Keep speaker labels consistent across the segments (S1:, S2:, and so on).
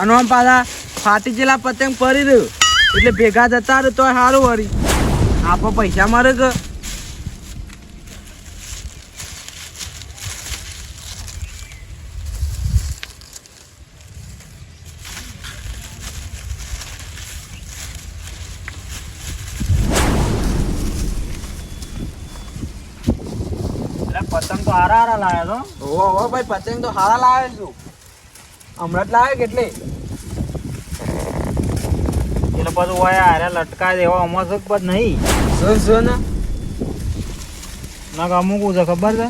S1: અને આમ પાછા ફાટી ગયેલા પતંગ પડી રહ્યું. એટલે ભેગા જતા રહે તો સારું વળી. આપો પૈસા મારે કે.
S2: પતંગ તો હારા હારા લાયા તો
S1: ઓહો ભાઈ પતંગ તો હારા લાવે છું. હમણાં જ લાવે કેટલે?
S2: એટલે બધું હોય હારે લટકાય દેવા અમાર શું પદ નહીં?
S1: શું શું ને?
S2: ના અમુક છે ખબર છે?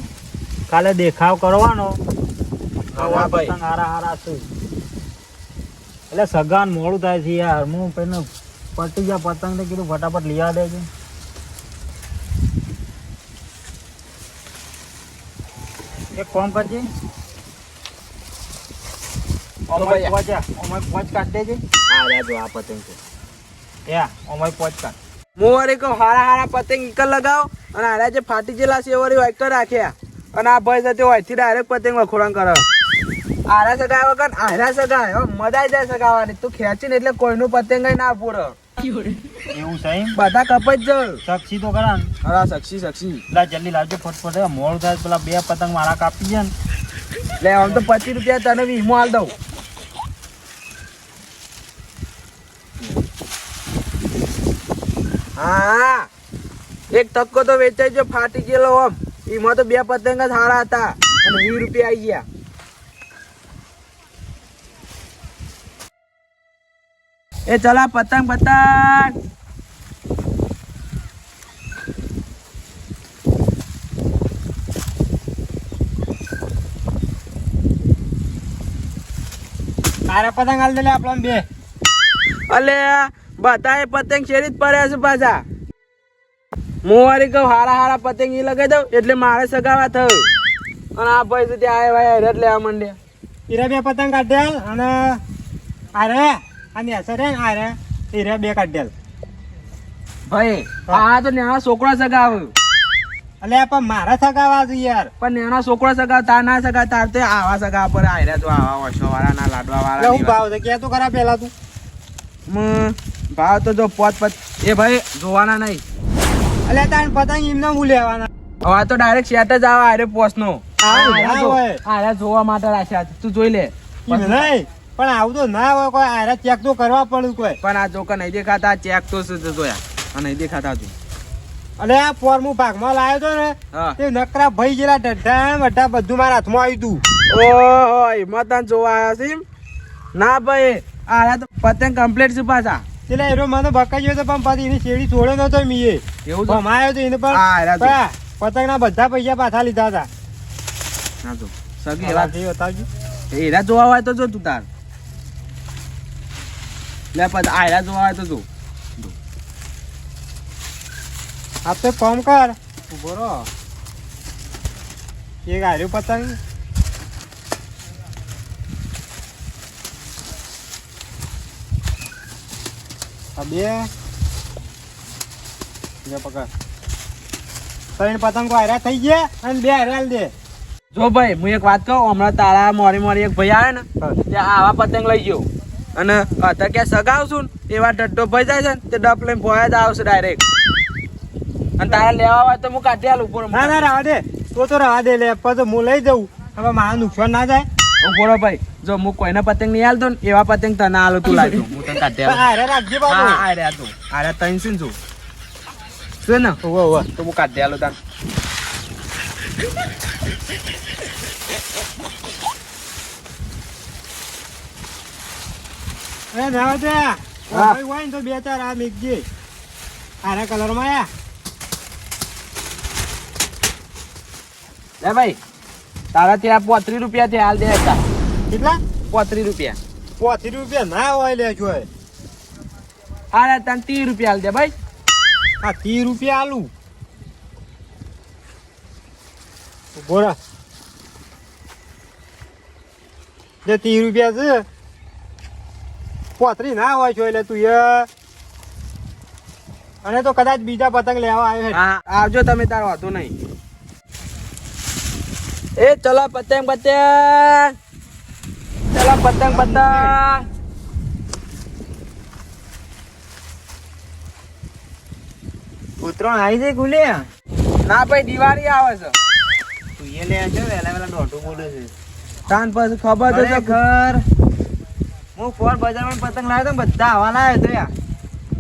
S2: કાલે દેખાવ કરવાનો. પતંગ હારા હારા છે. એટલે સગાન મોડું થાય છે યાર. હું પેલો પટી ગયા પતંગ ને કીધું ફટાફટ લઈ આ છે એક કોમ કરજે. ઓમાય પોચ ઓમાય પોચ કાઢ દેજે. આ પતંગ છે. યા ઓમાય પોચ કાઢ.
S1: હું કહો હારા હારા પતંગ એક લગાવો અને હારા જે ફાટી ગયેલા છે એ વળી રાખ્યા અને આ ભાઈ સાથે હોયથી ડાયરેક્ટ પતંગ વખોડણ કરો. આરા સગાય વગર આરા સગાય હો, આવી જાય સગાવાની. તું ખેંચીને એટલે કોઈનું પતંગ ના પૂરો
S2: એવું છે
S1: બધા કપાઈ જ
S2: સક્ષી તો કરા
S1: હા સક્ષી સક્ષી.
S2: લા જલ્દી લાવજો ફટફટ મોડું થાય પેલા બે પતંગ મારા કાપી જાય ને.
S1: લે આમ તો પચીસ રૂપિયા તને વીમો આલ દઉં. હા. એક તક્કો તો વેચાઈ ગયો, ફાટી ગયેલો આમ એમાં તો બે પતંગ જ સારા હતા. અને વીસ રૂપિયા આવી ગયા. એ ચલા પતંગ પતંગ.
S2: તારે પતંગ હાલ દે લે બે.
S1: અલે. બધાએ પતંગ શેરી જ પડ્યા છે પાછા. હું વારી કહું હારા હારા પતંગ ઈ લગાવી દઉં એટલે મારે સગાવા થયું. અને આ ભાઈ સુધી આય ભાઈ હેરત લેવા માંડ્યા.
S2: હીરા બે પતંગ કાઢેલ અને આરે અને અસર હે ને આરે હીરા બે કાઢેલ
S1: ભાઈ આ તો નાના છોકરા સગાવ
S2: એટલે પણ મારા સગાવા છે યાર.
S1: પણ નાના છોકરા સગાવ તાર ના સગા તાર તો આવા સગા પર આયરા તો આવા વર્ષો વાળા ના લાડવા
S2: એટલે હું
S1: વાળા
S2: ભાવ છે કે તું ખરા પેલા તું?
S1: ભાવ તો જો પોત પત એ ભાઈ જોવાના નહીં.
S2: એટલે તાર પતંગ એમને હું લેવાના?
S1: હવે તો ડાયરેક્ટ શેટ જ આવે આરે પોસ
S2: નો.
S1: આયરા જોવા માટે રાખ્યા. તું જોઈ લે.
S2: નહીં પણ આવું તો ના હોય કોઈ આરે ચેક તો કરવા પડે કોઈ.
S1: પણ આ જોકા નહીં દેખાતા ચેક તો જોયા. આ નહીં દેખાતા તું
S2: અને આ ફોર્મું ભાગમાં લાવ્યો તો ને તે નકરા ભાઈ જેલા ઢઢા બધા બધું મારા હાથમાં આવ્યું તું.
S1: ઓહો એમાં તને જોવા આવ્યા છે ના ભાઈ આ તો પતંગ કમ્પ્લીટ છે પાછા.
S2: એટલે એનો મને બકાઈ ગયો તો પણ પાછી એની શેરડી છોડ્યો નતો મીએ
S1: એવું છે?
S2: ભમાયો તો એને
S1: એરા
S2: પણ. પતંગના બધા પૈસા પાછા લીધા હતા.
S1: ના જો સગી એવા
S2: એવા બતાવજો.
S1: એરા જોવા હોય તો જો તું તાર. લે પછી આયરા જોવા હોય તો જો.
S2: આપતે તો કોમ કર. ઊભો રહો. એક આર્યું પતંગ. આ બે. બે પકડ. ત્રણ પતંગો હાર્યા થઈ ગયા અને બે હાર્યા દે
S1: જો ભાઈ હું એક વાત કહું હમણાં તારા મોરી મોરી એક ભાઈ આવે ને ત્યાં આવા પતંગ લઈ ગયો. અને અત્યારે ક્યાં સગાવશું ને એવા ડટ્ટો ભાઈ જાય છે ને તે ડપ લઈને ભોયા જ આવશે ડાયરેક્ટ અને તારા લેવા હોય તો હું કાઢી આલું ઉપર
S2: ના ના રાવા દે. તો તો રાવા દે લે પછી હું લઈ જઉં. હવે મારા નુકસાન ના જાય.
S1: ઊભો ભાઈ જો હું કોઈના પતંગ નહીં આલતો ને એવા પતંગ તને આલો તું લાવજો હું તને કાઢે
S2: આરે રાખજે
S1: હા
S2: આરે
S1: આ તું આરે રહ્યા સિન છે છે ને
S2: ઓવે ઓવે
S1: તો હું કાઢે આલું તને
S2: એ ના દે. ભાઈ હોય તો બે ચાર આ મેકજે. હારા કલરમાં આયા.
S1: લે ભાઈ. તારા ત્યાં પોત્રીસ રૂપિયા થી હાલ દે હતા
S2: કેટલા?
S1: પોત્રીસ રૂપિયા.
S2: પોત્રી રૂપિયા ના હોય લે જો
S1: હા તને ત્રીસ રૂપિયા હાલ દે ભાઈ.
S2: આ ત્રીસ રૂપિયા હાલું. બોરા જે ત્રીસ રૂપિયા છે પોત્રી ના હોય છો એટલે તું એ. અને તો કદાચ બીજા પતંગ લેવા આવ્યો
S1: આવજો તમે તારો વાંધો નહીં. એ ચલો પતંગ પતંગ. ચલો પતંગ પતંગ.
S3: ઉત્તરાયણ આવી છે ગુલે?
S1: ના ભાઈ દિવાળી આવે છે.
S3: તુંએ લે છે વેલા વેલા દોઢું બોલે છે.
S1: તાન પછી ખબર તો
S3: ઘર હું ફોર બજારમાં પતંગ લાવ્યો તો બધા હવા લાવ્યો તો યાર.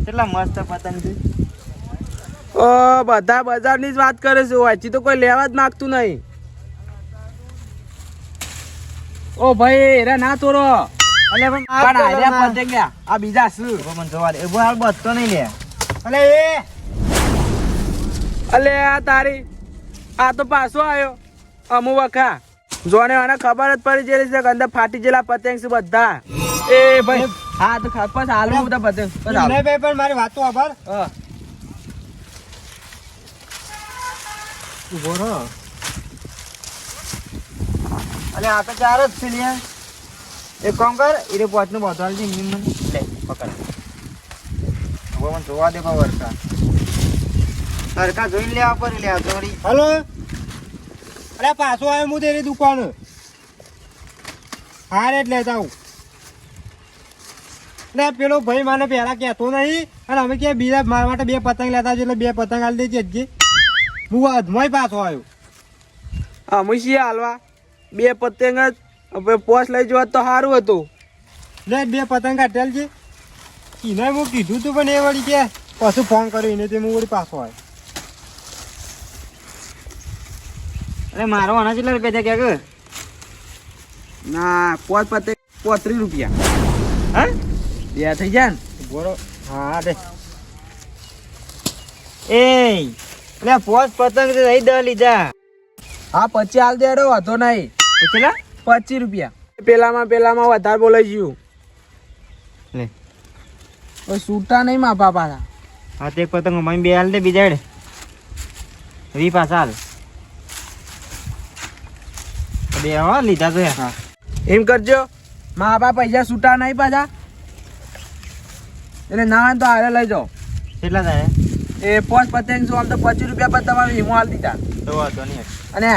S3: કેટલા મસ્ત પતંગ છે.
S1: ઓ બધા બજારની જ વાત કરે છે વાચી તો કોઈ લેવા જ માગતું નહીં. ઓ ભાઈ એરા ના તોરો.
S3: અલે પણ
S1: આર્યા પતંગિયા આ બીજા શું?
S3: મને જોવા દે. એ હાલ નહીં લે અલે એ.
S1: અલે આ તારી આ તો પાછો આવ્યો. અમુ વખા. જોને આને ખબર જ પડી જેલી છે અંદર ફાટી જેલા પતંગ છે બધા. એ ભાઈ હા તો ખા- બસ હાલવું બધા પતંગ બસ.
S3: ભાઈ પણ મારી વાતો આભાર
S1: હા.
S3: ઊભો રહો. અલે આ તો ચાર જ છે લ્યા એક કામ કર એ પોચનું બોતલ છે એમની મને લે પકડ. હવે મને જોવા દે વરસાદ. વરસા સરખા જોઈને લેવા પડે લે થોડી
S2: હલો. અરે પાછો આવ્યો હું તેરી દુકાન. હારે જ લેતા આવું. એટલે પેલો ભાઈ મને પહેલા કહેતો નહીં અને અમે ક્યાં બીજા મારા માટે બે પતંગ લેતા છે એટલે બે પતંગ હાલ દેજે જ હું અધમોય પાછો આવ્યો.
S1: અમે છીએ હાલવા. બે પતંગ જ. હવે પોસ લઈ જવા તો સારું હતું.
S2: લે બે પતંગ કાઢેલ છે એને હું કીધું તું પણ એ વળી કે પાછું ફોન કર્યો એને તે હું વળી પાછો આવ્યો
S3: અરે મારો આના કેટલા રૂપિયા થયા કે?
S1: ના પોત પતંગ પોત્રીસ રૂપિયા.
S3: હા?
S1: બે થઈ જાય ને
S2: બોલો. હા દે.
S3: એ એટલે પોત પતંગ લઈ દે લીધા.
S1: હા પછી હાલ દેડો વાંધો નહીં.
S3: કેટલા?
S1: પચીસ રૂપિયા. પેલામાં પેલામાં વધારે બોલાઈ ગયું
S3: લે.
S1: છૂટા નહીં માપા પાછા.
S3: હા તે એક પતંગ મમ્મી બે હાલ દે બીજા હેડે. વી પાછા હાલ. બે હા લીધા તો હા.
S1: એમ કરજો મા બાપ પૈસા છૂટા નહીં પાછા. એટલે ના તો હારે લઈ જાઓ.
S3: કેટલા થાય?
S1: એ પોચ પતંગ શું આમ તો પચીસ રૂપિયા પર તમારે વીમો હાલ દીધા.
S3: તો વાંધો નહીં
S1: અને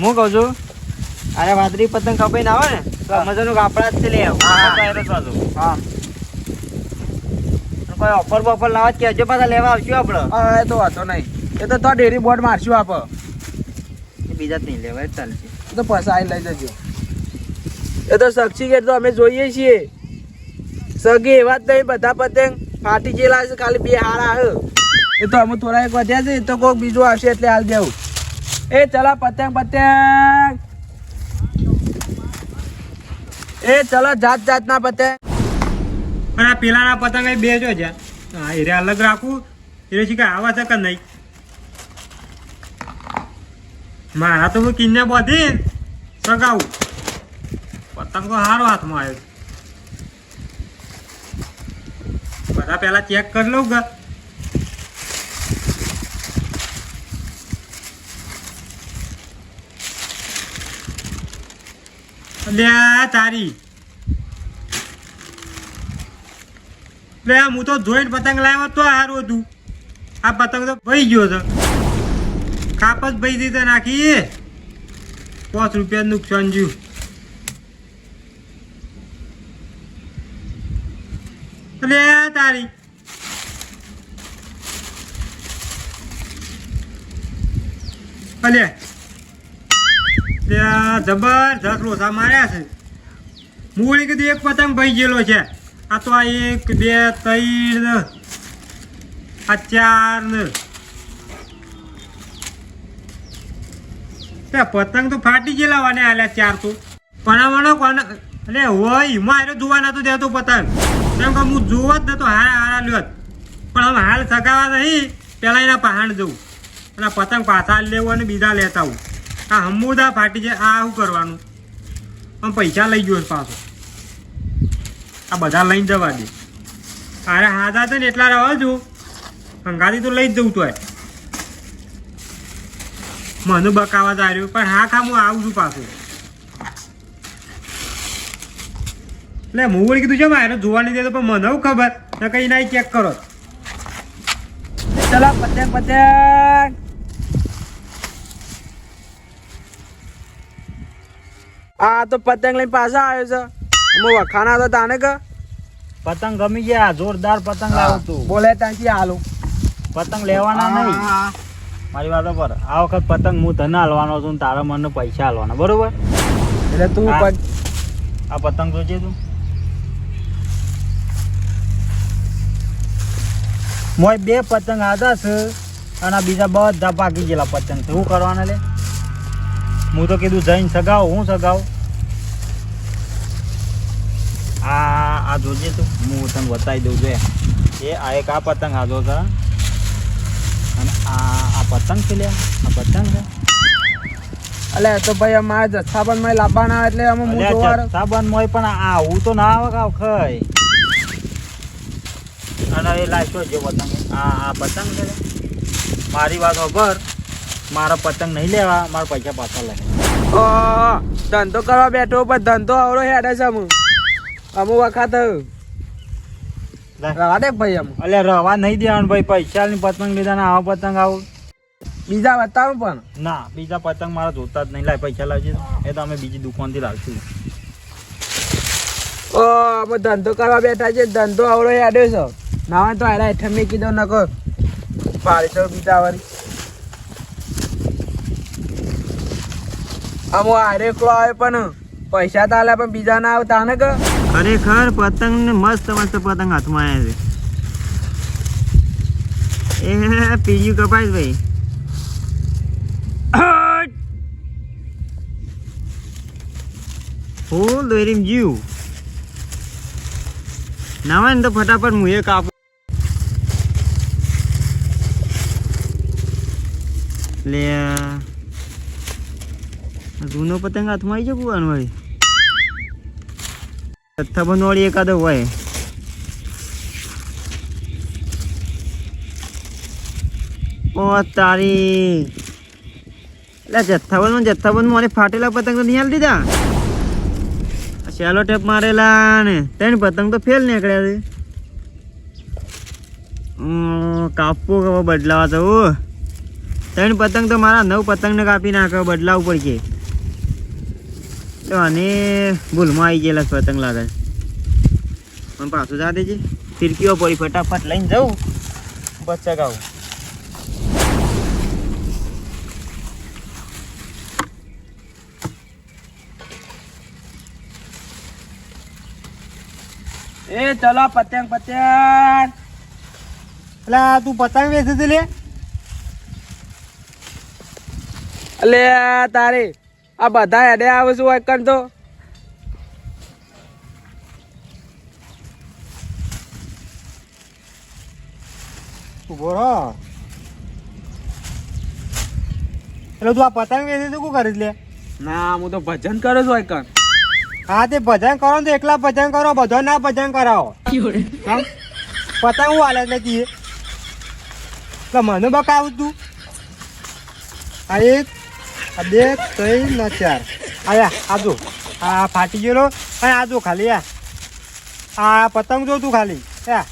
S3: હું કહું છું અરે વાદળી પતંગ કપાઈ ના આવે ને તો અમેઝોન કાપડા જ છે લે
S1: હા.
S3: કોઈ ઓફર બફર લાવવા જ કહેજો પાછા લેવા આવશું આપણે
S1: હા, એ તો વાંધો નહીં. એ તો તો ડેરી બોર્ડ મારશું આપ.
S3: બીજા નહીં લેવા એ ચાલશે
S1: તો પૈસા આઈ લઈ જજો. એ તો સક્ષી ગેટ તો અમે જોઈએ છીએ. સગી એવા જ નહીં બધા પતંગ ફાટી ગયેલા છે ખાલી બે હારા હે એ તો અમે થોડા એક વધ્યા છે એ તો કોઈક બીજું આવશે એટલે હાલ દેવું. એ ચલા પતંગ પતંગ. એ ચલો જાત જાતના પતંગ
S2: પણ આ પેલાના પતંગ બે જો જ્યાં. હા, એરે અલગ રાખું. એટલે શીખે આવા છે કે નહીં? મારા તો હું કિન્ને બધી સગાવું. પતંગ સારો હાથમાં આવ્યો બધા પેલા ચેક કરી લઉં કે અલ્યા તારી. લે, હું તો જોઈને પતંગ લાવ્યો તો સારું હતું. આ પતંગ તો ભાઈ ગયો છે કાપ જ ભાઈ દીધા નાખી. પાંચ રૂપિયા નુકસાન જ્યું લે, તારી. અલે. આ જબરજસ્ત લોસા માર્યા છે. મૂળી કીધું એક પતંગ ભાઈ ગયેલો છે. આ તો આ એક, બે, ત્રણ, આ ચાર ને. પતંગ તો ફાટી ગયેલા વાને આલ્યા ચાર તો. પણ વણો કોને અરે હોય હિમા હારે જોવા નતું દેતો પતંગ. કેમ કે હું જોવા જ નતો, હારા હારા લ્યો પણ હવે હાલ સગાવા નહીં, પેલા એના પહાણ જવું. અને પતંગ પાછા લેવું અને બીજા લેતા આવું. આ હમુદા ફાટી જાય, આ શું કરવાનું? પણ પૈસા લઈ ગયો પાછો. આ બધા લઈને જવા દે. અરે હાથા છે ને એટલા રહેવા જો હંગાથી તો લઈ જ જવું તો મને બકાવા જ આવ્યું પણ હા ખા, હું આવું છું પાછું. એટલે હું વળી કીધું છે, મારે જોવાની દે તો પણ મને ખબર? ને કઈ ના ચેક કરો.
S1: ચલો પતે પતંગ. આ તો પતંગ લઈને પાછા આવ્યો છે. હું વખાણા તો તાને કે?
S3: પતંગ ગમી ગયા જોરદાર પતંગ લાવું તું.
S1: બોલે ત્યાંથી હાલો.
S2: પતંગ લેવાના નહીં.
S1: હા.
S2: મારી વાત પર. આ વખત પતંગ હું તને હાલવાનો છું તારા મને પૈસા હાલવાના. બરોબર?
S1: એટલે તું.
S2: આ પતંગ જોજે તું. મોય બે પતંગ આદા છે અને આ બીજા બધા પાકી ગયેલા પતંગ છે. શું કરવાના લે? હું તો કીધું જઈને સગાવ હું સગાવ. આ આ જોજે તું હું તને બતાવી દઉં છે એ. આ એક આ પતંગ આદો છે અને આ આ પતંગ છે લે આ પતંગ છે.
S1: અલે તો ભાઈ અમે આજ સાબનમાં લાવવાના એટલે અમે હું જોવા
S2: જથ્થાબંધ મોય પણ આ હું તો ના આવે કાવ ખઈ અને એ લાશો જે પતંગ. આ આ પતંગ છે મારી વાત ખબર મારા પતંગ નહીં લેવા મારા પૈસા પાછા લે
S1: ધંધો કરવા બેઠો પણ ધંધો આવડો હેડે છે અમુ અમુ વખત રવા દે ભાઈ અમુ
S2: એટલે રવા નહીં દેવાનું ભાઈ પૈસા ની પતંગ લીધા ને આવા પતંગ આવું.
S1: બીજા બતાવું પણ.
S2: ના બીજા પતંગ મારા જોતા જ નહીં. લાય પૈસા લાવજે. એ તો અમે બીજી દુકાનથી લાવશું.
S1: ઓ અમે ધંધો કરવા બેઠા છે ધંધો આવડો હેડે છે. ના તો હેડા હેઠળ મેં કીધો નકો બારીસો બીજા વાળી. અમુ આરે એકલો આવે પણ પૈસા તો આલે પણ બીજા ના આવતા ને કે?
S2: ખરેખર પતંગ ને મસ્ત મસ્ત પતંગ હાથમાં આવ્યા છે. એ પીજી કપાય ભાઈ. ફૂલ દોરીમ જીવ. નાવા ને તો ફટાફટ હું એ કાપ લે જૂનો પતંગ હાથમાં આવી જાય કુવાનું વળી જથ્થાબંધ વાળી એકાદો હોય. ઓ તારી. એટલે જથ્થાબંધ જથ્થાબંધ મારે ફાટેલા પતંગ તો? નહીં દીધા સેલો ટેપ મારેલા ને. ત્રણ પતંગ તો ફેલ નીકળ્યા છે. કાપવું કે બદલાવા તો ત્રણ પતંગ તો મારા નવ પતંગને કાપી નાખે બદલાવું પડશે. આને ભૂલમાં આવી ગયેલા પતંગ લાગે પણ પાછું જા દેજે. ફિરકીઓ પડી ફટાફટ લઈને જવું બસ ચગાવું
S1: એ ચલો પતંગ પતંગ.
S2: એટલે તું પતંગ વેચે છે લે.
S1: અલે, તારે. આ બધા હેડે આવે છે હોય કણ તો?
S2: ઊભો રહો. એટલે તું આ પતંગ વેચે તું શું કરીશ લે?
S1: ના હું તો ભજન કરું છું હોય કણ.
S2: હા તે ભજન કરો ને તો એકલા ભજન કરો બધો ના ભજન કરાવો? પતંગ હું હાલે નથી. એટલે મને બકાવું તું. આ એક આ બે ત્રણ ને ચાર. આયા આ જો આ ફાટી ગયેલો. હા આ જો ખાલી આ આ પતંગ જો તું ખાલી આ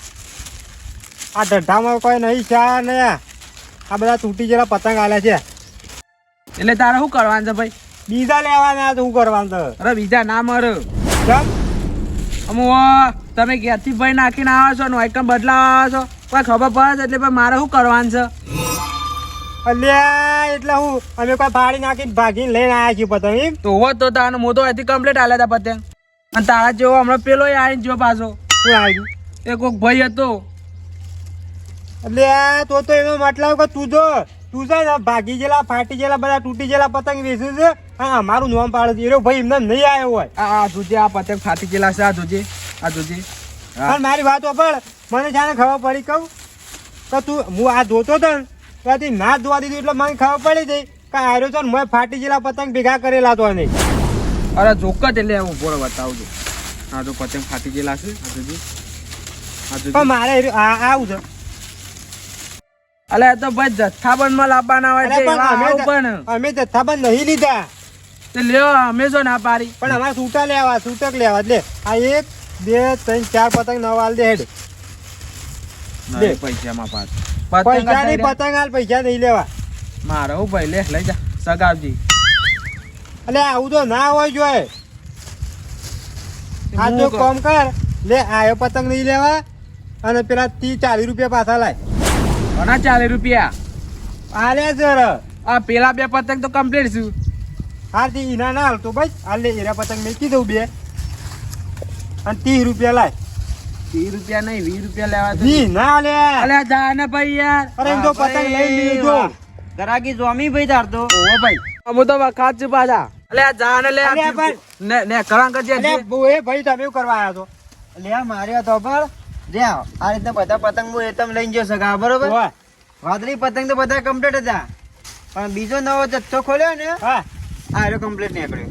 S2: આ ઢઢામાં કોઈ નહીં ચા ને આ બધા તૂટી ગયેલા પતંગ આલે છે.
S1: એટલે તારે શું કરવાનું છે ભાઈ?
S2: બીજા લેવાના તો શું કરવાનું છે?
S1: અરે બીજા ના મર.
S2: કેમ
S1: અમુ તમે ક્યાંથી ભાઈ નાખીને આવો છો ને વાયકણ બદલાવા આવો છો. કોઈ ખબર પડે એટલે મારે શું કરવાનું છે?
S2: અલ્યા એટલે હું અમે કોઈ ફાડી નાખીને ભાગીને લઈને આવ્યા છીએ પતંગ એમ?
S1: તો હોત તો તાનો મોટો તો અહીંથી કમ્પ્લીટ આલ્યા હતા પતંગ. અને તારા જેવો હમણાં પેલો આવીને જો પાછો.
S2: શું આવ્યું
S1: એ કોઈક ભાઈ હતો.
S2: એટલે તો તો એનો મતલબ કે તું જો તું છે ને ભાગી ગયેલા ફાટી ગયેલા બધા તૂટી ગયેલા પતંગ વેચું છે હા અમારું નામ પાડે છે. એરો ભાઈ એમને નહીં આવ્યો હોય.
S1: આ આ જોજે આ પતંગ ફાટી ગયેલા છે આ જોજે આ જોજે.
S2: પણ મારી વાત પણ મને જાણે ખબર પડી કહું. કે તું હું આ જોતો હતો ને ત્યાંથી ના જોવા દીધું એટલે મને ખબર પડી ગઈ કે આર્યો ને મેં ફાટી જેલા પતંગ ભેગા કરેલા તો નહીં
S1: અરે જોક જ એટલે હું બોલો બતાવજો હા તો પતંગ ફાટી ગયેલા છે.
S2: પણ મારે આ આવું છે.
S1: અલે તો ભાઈ જથ્થાબંધમાં લાવવાના હોય છે.
S2: પણ અમે જથ્થાબંધ નહીં લીધા.
S1: તે લ્યો અમે શું ના પારી
S2: પણ અમારે સૂટા લેવા સૂટક લેવા એટલે આ એક બે ત્રણ ચાર પતંગ નવા દે હેડ.
S1: પૈસામાં પાછ.
S2: પૈસા નહીં
S1: પતંગ
S2: હાલ પૈસા નહીં લેવા.
S1: મારે હું ભાઈ લે લઈ જા સગાવજી.
S2: એટલે આવું તો ના હોય જોઈએ આ
S1: તો
S2: કોમ કર લે આયો પતંગ નહીં લેવા અને પેલા તી ચાલીસ રૂપિયા પાછા લાય.
S1: ઘણા ચાલીસ રૂપિયા?
S2: આલે સર
S1: આ પેલા બે પતંગ તો કમ્પ્લીટ છું.
S2: હારથી ઈના ના હાલતો ભાઈ. આ લે એરા પતંગ મેં કીધું બે. અને ત્રીસ રૂપિયા લાય.
S1: ત્રીસ રૂપિયા નહીં વીસ રૂપિયા લેવા તો
S2: વી ના લે.
S1: અલે જા ને ભાઈ યાર.
S2: અરે એમ તો પતંગ લઈ લીધો.
S3: ગરાગી જોમી ભાઈ તાર તો.
S1: ઓ ભાઈ. અમુ તો વખાત છું પાછા. અલે જા ને લે. ને ને કરાં કરજે
S2: અલે બહુ એ ભાઈ તમે એવું કરવા આયા છો.
S3: લે માર્યો તો પર જે આ રીતના બધા પતંગ એ તમે લઈ ગયો સગા બરોબર. વાદળી પતંગ તો બધા કમ્પ્લીટ હતા. પણ બીજો નવો જથ્થો ખોલ્યો ને
S2: હા.
S3: આ કમ્પ્લીટ નીકળ્યો.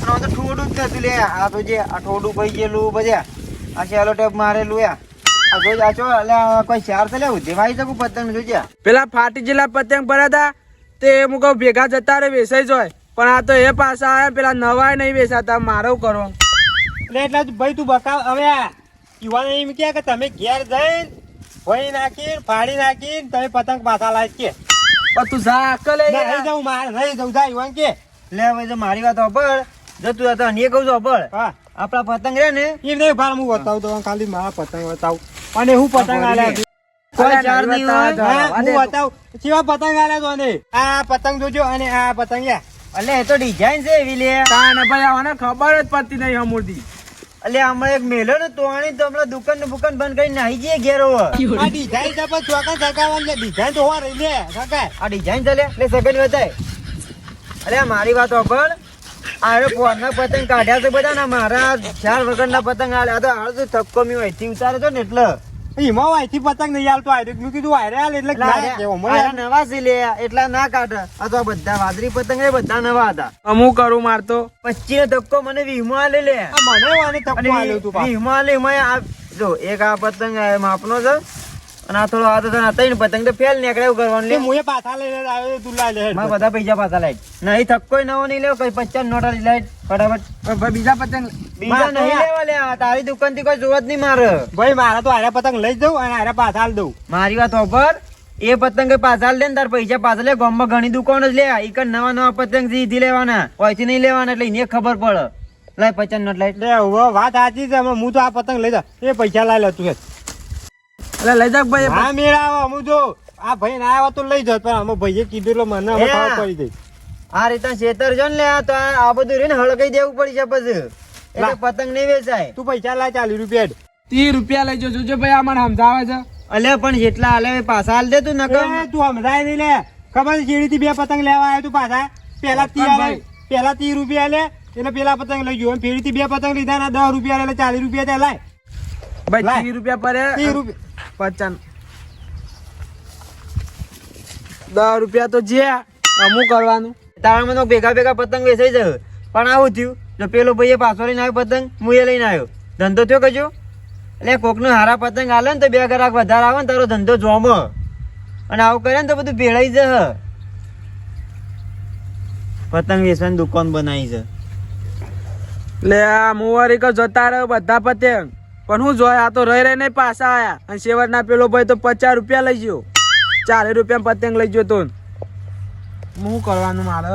S3: કર્યો આ તો ઠોડું જ થતું લે. આ તો જે આ ઠોડું ભાઈ ગયેલું બધા. આ શેલો ટેપ મારે યા આ જો આ ચો એટલે કોઈ ચાર તો લેવું દેવાઈ શકું પતંગ જોજે.
S1: પેલા ફાટી જેલા પતંગ ભર્યા હતા તે હું કહું ભેગા જતા રે વેસાઈ જોય. પણ આ તો એ પાછા આવ્યા પેલા નવાય નહીં વેસાતા મારો કરો.
S2: એટલે ભાઈ તું બકાવ હવે યુવાન એમ કહે કે તમે ઘેર જઈને ભોઈ નાખીને ફાડી નાખીને તમે પતંગ પાછા લાવી કે.
S1: પણ તું જા અક્કલ
S2: નહીં જાઉં મારે નહીં જાઉં જા યુવાન કે.
S3: લે હવે મારી વાત સાંભળ. જો તું હતો કહું છું સાંભળ.
S2: હા.
S3: આપણા પતંગ રે ને
S2: એ નહીં ભાર હું બતાવું તો ખાલી મારા પતંગ બતાવું અને હું પતંગ આલ્યા
S3: કોઈ ચાર નહીં હોય
S2: હા,
S1: વાદે
S2: હું બતાવું કેવા પતંગ આલ્યા તો ને આ પતંગ જોજો અને આ પતંગ
S3: અલે એ તો ડિઝાઇન છે એવી લે.
S1: તાને ભાઈ આને ખબર જ પડતી નહીં હમુરથી.
S3: અલે હમણાં એક મેલો ને તોણી તો હમણાં દુકાન બુકાન બંધ કરીને નાહી જઈએ ઘેર
S2: આ ડિઝાઇન છે પણ ચોકા સગાવાની ડિઝાઇન તો હોવા રહી લે સગાય
S3: આ ડિઝાઇન ચાલે એટલે સગન બતાય અલે મારી વાત હોભળ. હવે પોરના પતંગ કાઢ્યા છે બધા ને મારા ચાર વગરના પતંગ આલે. આ તો આ તો થક્કો મી હોયથી ઉતારે તો ને એટલે.
S2: એમાં વાયથી પતંગ નહીં આલતો. આયરો મેં કીધું આયરે આલે. એટલે
S3: નવા છે લે એટલા ના કાઢે. આ તો બધા વાદળી પતંગ એ બધા નવા હતા.
S1: અમુક કરું મારતો
S3: પચીસ ધક્કો મને વીમો આલે લે.
S2: આ મને વાને ધક્કો આલ્યો તું
S3: વીમો આલે એમાં આ જો એક આ પતંગ માપનો છે. અને આ થોડો આ તો ત્રણ પતંગ તો ફેલ નીકળે એવું કરવાનું લે.
S2: મુએ પાછા લે આવે તું લઈ લે.
S3: મારા બધા પૈસા પાછા લઈ નહીં થક્કો નવો નહીં લેવો કઈ પચાસ નોટ લઈ લાઈટ ફટાફટ.
S1: બીજા પતંગ
S3: બીજા નહીં લેવા લે તારી દુકાનથી કોઈ જોવા જ નહીં મારે.
S2: ભાઈ મારા તો આરે પતંગ લઈ જઉં અને આરે પાછા દઉં.
S3: મારી વાત હોભર. એ પતંગ પાછા લે ને તાર પૈસા પાછા લે. ગામમાં ઘણી દુકાન જ લે. એક નવા નવા પતંગ સીધી લેવાના. ઓયથી નહીં લેવાના એટલે એને ખબર પડે. લાય પચાસ નોટ લાય.
S2: લે વાત સાચી છે. હું તો આ પતંગ લઈ જા એ પૈસા લાઈ લે તું.
S1: એટલે લઈ જા ભાઈ
S2: હા મેળાવો હું જો આ ભાઈ ના આવ્યો તો લઈ જાત પણ અમે ભાઈએ કીધું એટલે મને હવે. ખબર પડી ગઈ.
S3: આ રીતે શેતર જો ને લે તો આ બધું રે ને હળગાઈ દેવું પડી છે પછી. એટલે પતંગ નહીં વેચાય.
S2: તું પૈસા લાય ચાલીસ રૂપિયા.
S1: ત્રીસ રૂપિયા લઈ જો ભાઈ આ મને સમજાવે છે.
S3: અલે પણ જેટલા હાલે પાછા હાલ દે તું
S2: નકર. તું સમજાય નહીં લે. ખબર ચીડી થી બે પતંગ લેવા આવ્યો તું પાછા? પેલા તી પેલા ત્રીસ રૂપિયા લે એટલે પેલા પતંગ લઈ ગયો. ફેરીથી બે પતંગ લીધા ના દસ રૂપિયા લે એટલે ચાલીસ રૂપિયા ત્યાં લાય.
S1: ભાઈ ત્રીસ રૂપિયા પડે.
S2: ત્રીસ રૂપિયા
S1: પચાસ દસ રૂપિયા તો જે અમુક કરવાનું?
S3: તારા મને ભેગા ભેગા પતંગ વેચાઈ જાય. પણ આવું થયું. જો પેલો ભાઈએ પાછો લઈને આવ્યો પતંગ, હું એ લઈને આવ્યો. ધંધો થયો કજો એટલે કોકનો હારા પતંગ આલે ને તો બે ગ્રાહક વધારે આવે ને તારો ધંધો જોમ. અને આવું કરે ને તો બધું ભેળાઈ જશે. પતંગ વેચવાની દુકાન બનાવી છે.
S1: લે આ મુવારી જતા રહ્યો બધા પતંગ. પણ હું જોયા, આ તો રહી રહીને પાછા આયા. અને શેવટના પેલો ભાઈ તો પચાસ રૂપિયા લઈ ગયો. ચારે રૂપિયા પતંગ લઈ ગયો તો. હું કરવાનું મારે?